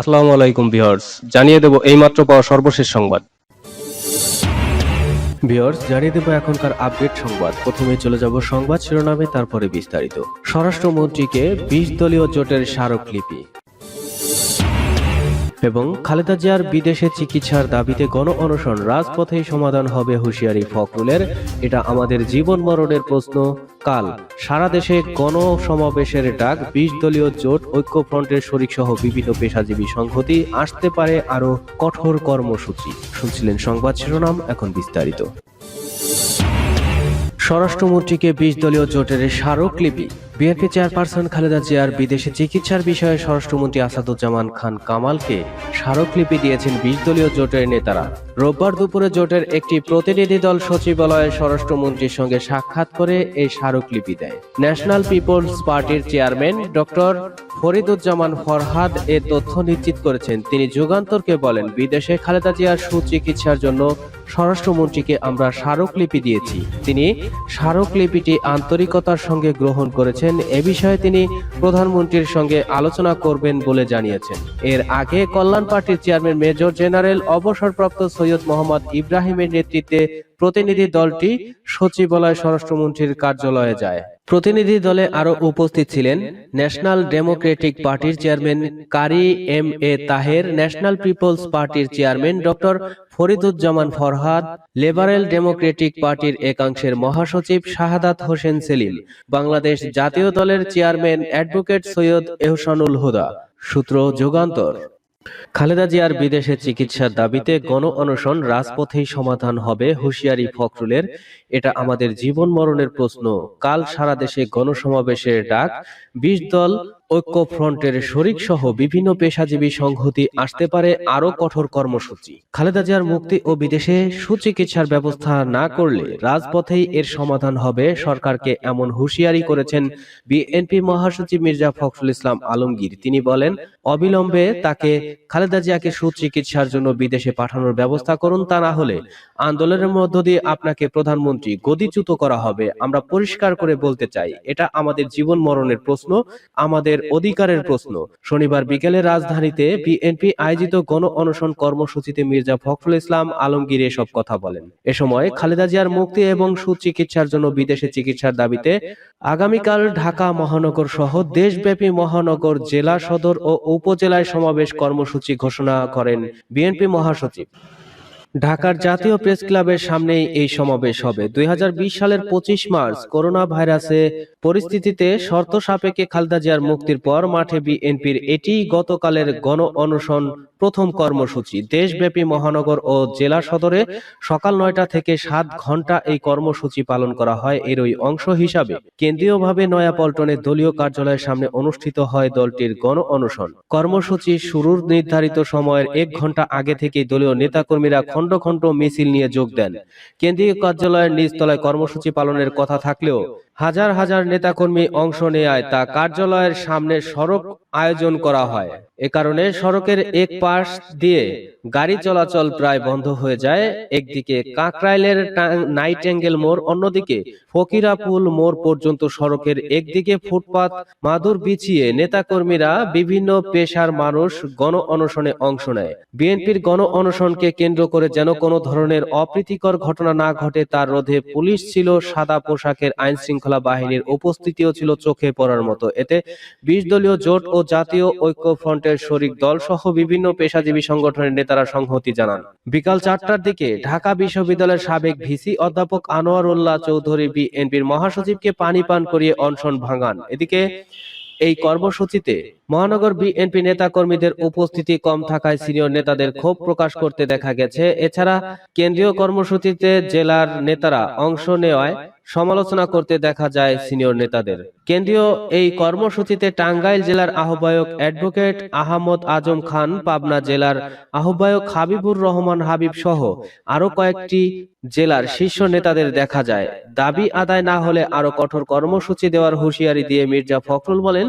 আসসালামু আলাইকুম ভিউয়ার্স, জানিয়ে দেব এইমাত্র পাওয়া সর্বশেষ সংবাদ। ভিউয়ার্স, জানিয়ে দেব এখনকার আপডেট সংবাদ। প্রথমে চলে যাব সংবাদ শিরোনামে, তারপরে বিস্তারিত। স্বরাষ্ট্রমন্ত্রীকে বিশ দলীয় জোটের স্মারকলিপি। এবং খালেদা জিয়ার বিদেশে চিকিৎসার দাবিতে গণ অনশন রাজপথেই সমাধান হবে হুঁশিয়ারি ফখরুলের। এটা আমাদের জীবন মরণের প্রশ্ন। কাল সারা দেশে গণ সমাবেশের ডাক বিশ দলীয় জোট ঐক্যফ্রন্টের শরিক সহ বিভিন্ন পেশাজীবী সংহতি। আসতে পারে আরও কঠোর কর্মসূচি। শুনছিলেন সংবাদ শিরোনাম, এখন বিস্তারিত। স্বরাষ্ট্রমন্ত্রীকে বিশ দলীয় জোটের স্মারকলিপি। বিএনপি চেয়ারপারসন খালেদা জিয়ার বিদেশে চিকিৎসার বিষয়ে স্বরাষ্ট্রমন্ত্রী আসাদুজ্জামান খান কামালকে স্মারকলিপি দিয়েছেন বিশ দলীয় জোটের নেতারা। রোববার দুপুরে জোটের একটি প্রতিনিধি দল সচিবালয়ে স্বরাষ্ট্রমন্ত্রীর সঙ্গে সাক্ষাৎ করে এই স্মারকলিপি দেয়। ন্যাশনাল পিপলস পার্টির চেয়ারম্যান ডক্টর ফরিদুজ্জামান ফরহাদ এ তথ্য নিশ্চিত করেছেন। তিনি যুগান্তরকে বলেন, বিদেশে খালেদা জিয়ার সুচিকিৎসার জন্য স্বরাষ্ট্রমন্ত্রীকে আমরা স্মারকলিপি দিয়েছি। তিনি স্মারকলিপিটি আন্তরিকতার সঙ্গে গ্রহণ করেছেন এ বিষয়ে তিনি প্রধানমন্ত্রীর সঙ্গে আলোচনা করবেন বলে জানিয়েছেন। এর আগে কল্যাণ পার্টির চেয়ারম্যান মেজর জেনারেল অবসরপ্রাপ্ত সৈয়দ মোহাম্মদ ইব্রাহিমের নেতৃত্বে প্রতিনিধি দলটি সচিবালয় স্বরাষ্ট্রমন্ত্রীর কার্যালয়ে যায়। প্রতিনিধি দলে আরও উপস্থিত ছিলেন ন্যাশনাল ডেমোক্রেটিক পার্টির chairman Qari M A Taher, national peoples পার্টির chairman doctor Fariduzzaman Farhad, liberal democratic পার্টির একাংশের মহাসচিব শাহাদাত হোসেন সেলিম, বাংলাদেশ জাতীয় দলের চেয়ারম্যান অ্যাডভোকেট সৈয়দ এহসানুল হুদা। সূত্র যুগান্তর। খালেদা জিয়ার বিদেশে চিকিৎসার দাবিতে গণ অনশন রাজপথেই সমাধান হবে হুঁশিয়ারি ফখরুলের। এটা আমাদের জীবন মরণের প্রশ্ন। কাল সারা দেশে গণসমাবেশের ডাক। বিশ দল ঐক্য ফ্রন্টের শরিক সহ বিভিন্ন পেশাজীবী সংহতি আসতে পারে আরও কঠোর কর্মসূচি। খালেদা জিয়ার মুক্তি ও বিদেশে সুচিকিৎসার ব্যবস্থা না করলে রাজপথেই এর সমাধান হবে, সরকারকে এমন হুঁশিয়ারি করেছেন বিএনপি মহাসচিব মির্জা ফখরুল ইসলাম আলমগীর। তিনি বলেন, অবিলম্বে তাকে খালেদা জিয়াকে সুচিকিৎসার জন্য বিদেশে পাঠানোর ব্যবস্থা করুন, তা না হলে আন্দোলনের মধ্য দিয়ে আপনাকে প্রধানমন্ত্রী গদিচ্যুত করা হবে। আমরা পরিষ্কার করে বলতে চাই, এটা আমাদের জীবন মরণের প্রশ্ন, আমাদের অধিকারের প্রশ্ন। শনিবার বিকেলে রাজধানীতে বিএনপি আয়োজিত গণ অনশন কর্মসূচিতে মির্জা ফখরুল ইসলাম আলমগীর এসব কথা বলেন। এ সময় খালেদা জিয়ার মুক্তি এবং সুচিকিৎসার জন্য বিদেশে চিকিৎসার দাবিতে আগামীকাল ঢাকা মহানগর সহ দেশব্যাপী মহানগর জেলা সদর ও উপজেলায় সমাবেশ কর্মসূচি ঘোষণা করেন বিএনপি মহাসচিব। ঢাকার জাতীয় প্রেস ক্লাবের সামনেই এই সমাবেশ হবে। দুই হাজার বিশ সালের পঁচিশ মার্চ করোনা ভাইরাসে পরিস্থিতিতে শর্ত সাপেক্ষে খালেদা জিয়ার মুক্তির পর মাঠে বিএনপির এটি গতকালের গণ অনশন প্রথম কর্মসূচি। দেশব্যাপী মহানগর ও জেলা সদরে সকাল নয়টা থেকে সাত ঘণ্টা এই কর্মসূচি পালন করা হয় এরই অংশ হিসাবে। কেন্দ্রীয়ভাবে নয়াপল্টনে দলীয় কার্যালয়ের সামনে অনুষ্ঠিত হয় দলটির গণ অনশন। কর্মসূচি শুরুর নির্ধারিত সময়ের এক ঘণ্টা আগে থেকে দলীয় নেতাকর্মীরা খণ্ড খণ্ড মিছিল নিয়ে যোগ দেন। কেন্দ্রীয় কার্যালয়ের নিজতলায় কর্মসূচি পালনের কথা থাকলেও হাজার হাজার নেতাকর্মী অংশ নেয় তা কার্যালয়ের সামনে সড়ক আয়োজন করা হয়। এ কারণে সড়কের এক পাশ দিয়ে গাড়ি চলাচল প্রায় বন্ধ হয়ে যায়। একদিকে কাকরাইলের নাইটেঙ্গেল মোড়, অন্যদিকে ফকিরাপুল মোড় পর্যন্ত সড়কের একদিকে ফুটপাত। মাদুর বিছিয়ে নেতাকর্মীরা বিভিন্ন পেশার মানুষ গণ অনশনে অংশ নেয়। বিএনপির গণ অনশনকে কেন্দ্র করে যেন কোনো ধরনের অপ্রীতিকর ঘটনা না ঘটে, তার রোধে পুলিশ ছিল সাদা পোশাকের আইন শৃঙ্খলা বাহিনীর উপস্থিতিও ছিল চোখে পড়ার মতো। এতে বিশ দলীয় জোট ও জাতীয় ঐক্য ফ্রন্টের শরিক দল সহ বিভিন্ন পেশাজীবী সংগঠনের নেতারা সংহতি জানান। বিকাল চারটার দিকে ঢাকা বিশ্ববিদ্যালয়ের সাবেক ভিসি অধ্যাপক আনোয়ারুল্লাহ চৌধুরী বিএনপির মহাসচিবকে পানি পান করিয়ে অনশন ভাঙান। এদিকে এই কর্মসূচিতে মহানগর বিএনপি নেতা কর্মীদের উপস্থিতি কম থাকায় সিনিয়র নেতাদের ক্ষোভ প্রকাশ করতে দেখা গেছে। এছাড়া কেন্দ্রীয় কর্মসূচিতে জেলার নেতারা অংশ নেওয়ায় সমালোচনা করতে দেখা যায় সিনিয়র নেতাদের। কেন্দ্রীয় এই কর্মসূচিতে টাঙ্গাইল জেলার আহ্বায়ক অ্যাডভোকেট আহমদ আজম খান, পাবনা জেলার আহ্বায়ক হাবিবুর রহমান হাবিব সহ আরও কয়েকটি জেলার শীর্ষ নেতাদের দেখা যায়। দাবি আদায় না হলে আরও কঠোর কর্মসূচি দেওয়ার হুঁশিয়ারি দিয়ে মির্জা ফখরুল বলেন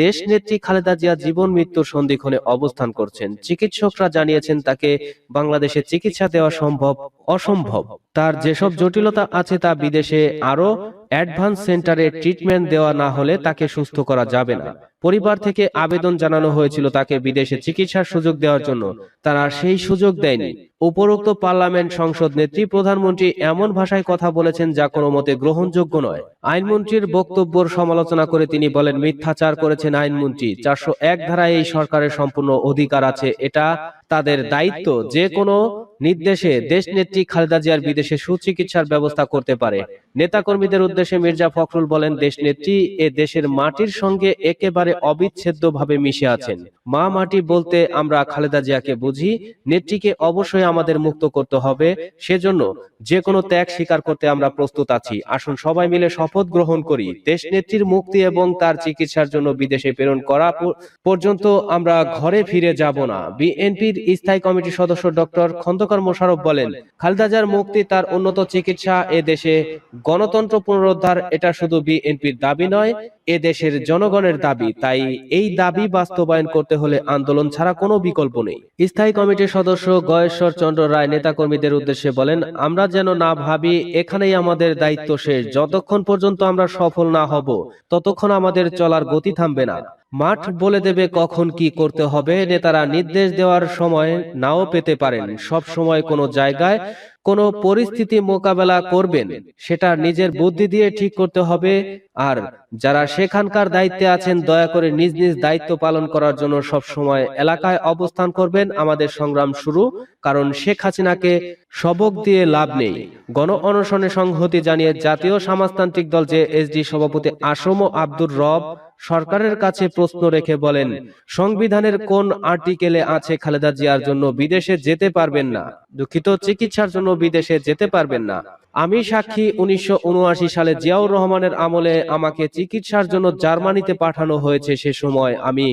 দেশ নেত্রী খালেদা জিয়া জীবন মৃত্যুর সন্ধিক্ষণে অবস্থান করছেন। চিকিৎসকরা জানিয়েছেন তাকে বাংলাদেশে চিকিৎসা দেওয়া সম্ভব, অসম্ভব। তার যেসব জটিলতা আছে তা বিদেশে আরও অ্যাডভান্স সেন্টারে ট্রিটমেন্ট দেওয়া না হলে তাকে সুস্থ করা যাবে না। পরিবার থেকে আবেদন জানানো হয়েছিল তাকে বিদেশে চিকিৎসার সুযোগ দেওয়ার জন্য। তারা সেই সুযোগ দেয়নি। উপরোক্ত পার্লামেন্ট সংসদ নেত্রী প্রধানমন্ত্রী এমন ভাষায় কথা বলেছেন যা কোনো মতে গ্রহণযোগ্য নয়। আইনমন্ত্রীর বক্তব্যর সমালোচনা করে তিনি বলেন, মিথ্যাচার করেছেন আইনমন্ত্রী। চারশো এক ধারায় এই সরকারের সম্পূর্ণ অধিকার আছে। এটা তাদের দায়িত্ব। যে কোনো নির্দেশে দেশ নেত্রী খালেদা জিয়ার বিদেশে সুচিকিৎসার ব্যবস্থা করতে পারে। নেতাকর্মীদের উদ্দেশ্যে মির্জা ফখরুল বলেন দেশ নেত্রী এ দেশের মাটির সঙ্গে একেবারে অবিচ্ছেদ্যভাবে মিশে আছেন। মা মাটি বলতে আমরা খালেদা জিয়াকে বুঝি, নেত্রীকে অবশ্যই আমাদের মুক্ত করতে হবে, সেজন্য যে কোনো ত্যাগ স্বীকার করতে আমরা প্রস্তুত আছি। আসুন সবাই মিলে শপথ গ্রহণ করি। দেশ নেত্রীর মুক্তি এবং তার চিকিৎসার জন্য বিদেশে প্রেরণ করা পর্যন্ত আমরা ঘরে ফিরে যাব না। বিএনপির স্থায়ী কমিটির সদস্য ডক্টর খন্দকার মোশারফ বলেন, খালেদা জিয়ার মুক্তি তার উন্নত চিকিৎসা এ দেশে গণতন্ত্র পুনরুদ্ধার, এটা শুধু বিএনপির দাবি নয় এ দেশের জনগণের দাবি তাই এই দাবি বাস্তবায়ন করতে হলে আন্দোলন ছাড়া কোনো বিকল্প নেই। স্থায়ী কমিটির সদস্য গয়েশ্বর চন্দ্র রায় নেতাকর্মীদের উদ্দেশ্যে বলেন আমরা যেন না ভাবি এখানেই আমাদের দায়িত্ব শেষ। যতক্ষণ পর্যন্ত আমরা সফল না হব ততক্ষণ আমাদের চলার গতি থামবে না। মাঠ বলে দেবে কখন কি করতে হবে নেতারা নির্দেশ দেওয়ার সময় নাও পেতে পারেন। সব সময় কোনো জায়গায় কোনো পরিস্থিতি মোকাবেলা করবেন সেটা নিজের বুদ্ধি দিয়ে ঠিক করতে হবে আর যারা সেখানকার দায়িত্বে আছেন, দয়া করে নিজ নিজ দায়িত্ব পালন করার জন্য সব সময় এলাকায় অবস্থান করবেন। আমাদের সংগ্রাম শুরু, কারণ শেখ হাসিনাকে সবক দিয়ে লাভ নেই। গণ অনশনে সংহতি জানিয়ে জাতীয় সমাজতান্ত্রিক দল যে এসডি সভাপতি আসম আব্দুর রব সরকারের কাছে প্রশ্ন রেখে বলেন, সংবিধানের কোন আর্টিকেলে আছে খালেদা জিয়ার জন্য বিদেশে যেতে পারবেন না? দুঃখিত, চিকিৎসার জন্য বিদেশে যেতে পারবেন না। আমি সাক্ষী, উনিশশো উনআশি সালে জিয়াউর রহমানের আমলে আমাকে চিকিৎসার জন্য জার্মানিতে পাঠানো হয়েছে সে সময় আমি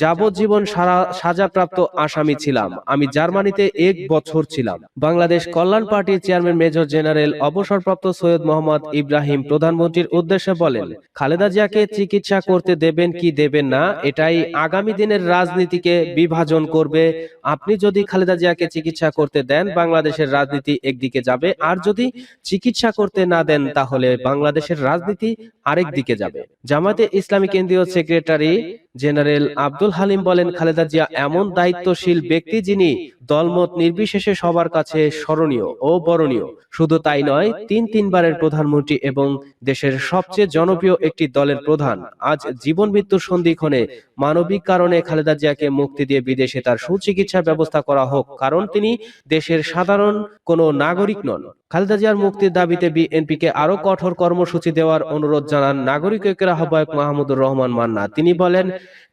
যাবজ্জীবন সারা সাজাপ্রাপ্ত আসামি ছিলাম। আমি জার্মানিতে এক বছর ছিলাম। বাংলাদেশ কল্যাণ পার্টির চেয়ারম্যান মেজর জেনারেল অবসরপ্রাপ্ত সৈয়দ মোহাম্মদ ইব্রাহিম প্রধানমন্ত্রীর উদ্দেশ্যে বলেন খালেদা জিয়াকে চিকিৎসা করতে দেবেন কি দেবেন না এটাই আগামী দিনের রাজনীতিকে বিভাজন করবে। আপনি যদি খালেদা জিয়াকে চিকিৎসা করতে দেন বাংলাদেশের রাজনীতি একদিকে যাবে। আর যদি চিকিৎসা করতে না দেন তাহলে বাংলাদেশের রাজনীতি আরেক দিকে যাবে। জামাতে ইসলামী কেন্দ্রীয় সেক্রেটারি জেনারেল আব্দুল হালিম বলেন, খালেদা জিয়া এমন দায়িত্বশীল ব্যক্তি যিনি দলমত নির্বিশেষে সবার কাছে স্মরণীয় ও বরণীয়। শুধু তাই নয়, তিন তিনবারের প্রধানমন্ত্রী এবং দেশের সবচেয়ে জনপ্রিয় একটি দলের প্রধান। আজ জীবন মৃত্যুর সন্ধিক্ষণে মানবিক কারণে খালেদা জিয়াকে মুক্তি দিয়ে বিদেশে তার সুচিকিৎসার ব্যবস্থা করা হোক, কারণ তিনি দেশের সাধারণ কোনো নাগরিক নন। খালেদা জিয়ার মুক্তির দাবিতে বিএনপিকে আরও কঠোর কর্মসূচি দেওয়ার অনুরোধ জানান নাগরিক ঐক্যের আহ্বায়ক মাহমুদুর রহমান মান্না। তিনি বলেন,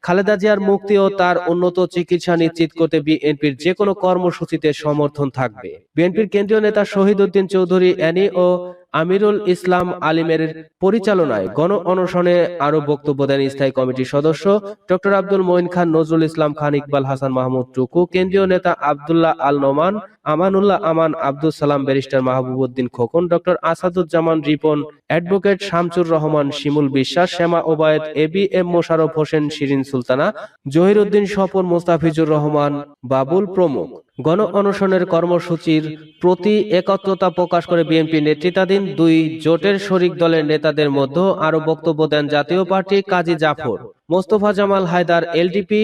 খালেদা জিয়ার মুক্তি ও তার উন্নত চিকিৎসা নিশ্চিত করতে বিএনপির যে কোনো কর্মসূচিতে সমর্থন থাকবে। বিএনপির কেন্দ্রীয় নেতা শহীদ উদ্দিন চৌধুরী, অ্যানি ও আমিরুল ইসলাম আলিমের পরিচালনায় গণ অনশনে আরও বক্তব্য দেন স্থায়ী কমিটির সদস্য ডক্টর আব্দুল মঈন খান, নজরুল ইসলাম খান, ইকবাল হাসান মাহমুদ টুকু, কেন্দ্রীয় নেতা Abdullah Al Noman Amanullah Aman Abdul Salam barrister Mahbubuddin Khokon, doctor Asaduzzaman Ripon, advocate Shamsur Rahman, Shimul Biswas, Shama Obaed, A B M Mosharraf Hossain, Shirin Sultana Zahir Uddin Swapan, Mostafizur Rahman, Babul প্রমুখ। গণ অনশনের কর্মসূচির প্রতি একত্রতা প্রকাশ করে BNP নেতৃত্বাধীন দুই জোটের শরিক দলের নেতাদের মধ্যে আরও বক্তব্য দেন জাতীয় পার্টি কাজী জাফর। মোস্তফা জামাল হায়দার এলডিপি,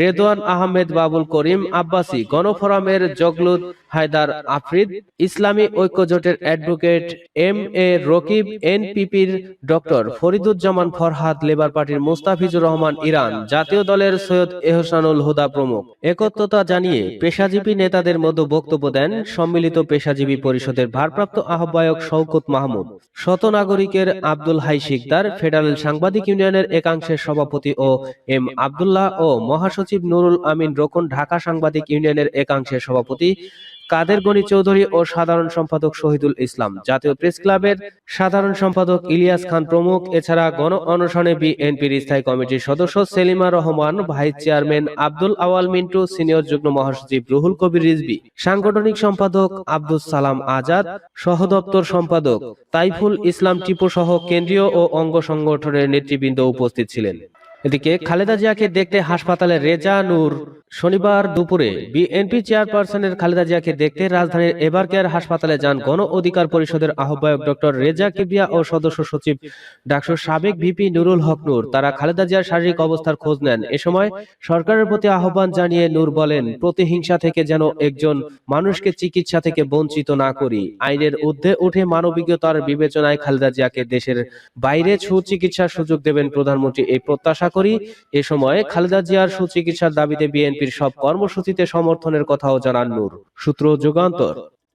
রেদওয়ান আহমেদ বাবুল করিম আব্বাসী গণফোরামের জগলুদ হায়দার আফরিদ, ইসলামী ঐক্য জোটের অ্যাডভোকেট এম এ রকিব, এনপিপির ডক্টর ফরিদুজ্জামান ফরহাদ, লেবার পার্টির মুস্তাফিজুর রহমান ইরান, জাতীয় দলের সৈয়দ এহসানুল হুদা প্রমুখ। একত্রতা জানিয়ে পেশাজীবী নেতাদের মধ্যে বক্তব্য দেন সম্মিলিত পেশাজীবী পরিষদের ভারপ্রাপ্ত আহ্বায়ক শওকত মাহমুদ। শত নাগরিকের আব্দুল হাই শিকদার, ফেডারেল সাংবাদিক ইউনিয়নের একাংশের সভাপতি ও এম আব্দুল্লাহ ও মহাসচিব নুরুল আমিন রোকন, ঢাকা সাংবাদিক ইউনিয়নের একাংশের সভাপতি কাদের গনি চৌধুরী ও সাধারণ সম্পাদক শহীদুল ইসলাম। জাতীয় প্রেস ক্লাবের সাধারণ সম্পাদক ইলিয়াস খান প্রমুখ। এছাড়া গণ অনশনে বিএনপির স্থায়ী কমিটির সদস্য Selima Rahman, vice chairman Abdul Awal Mintu, senior যুগ্ম মহাসচিব রুহুল কবির রিজবি সাংগঠনিক সম্পাদক আব্দুল সালাম আজাদ সহদপ্তর সম্পাদক তাইফুল ইসলাম টিপু সহ কেন্দ্রীয় ও অঙ্গ সংগঠনের নেতৃবৃন্দ উপস্থিত ছিলেন। এদিকে খালেদা জিয়াকে দেখতে হাসপাতালে রেজা নূর। শনিবার দুপুরে বিএনপি চেয়ারপারসনের খালেদা জিয়াকে দেখতে রাজধানীর এবারকেয়ার হাসপাতালে যান গণ অধিকার পরিষদের আহ্বায়ক ডক্টর রেজা কিবরিয়া ও সদস্য সচিব ডাকসুর সাবেক ভিপি নুরুল হক নূর। তারা খালেদা জিয়ার শারীরিক অবস্থার খোঁজ নেন। এ সময় সরকারের প্রতি আহ্বান জানিয়ে নূর বলেন, প্রতিহিংসা থেকে যেন একজন মানুষকে চিকিৎসা থেকে বঞ্চিত না করি। আইনের ঊর্ধ্বে উঠে মানবিকতার বিবেচনায় খালেদা জিয়াকে দেশের বাইরে সুচিকিৎসার সুযোগ দেবেন প্রধানমন্ত্রী। এই প্রত্যাশা করি এ সময় খালেদা জিয়ার সুচিকিৎসার দাবিতে বিএনপির সব কর্মসূচিতে সমর্থনের কথাও জানান নূর। সূত্র যুগান্তর।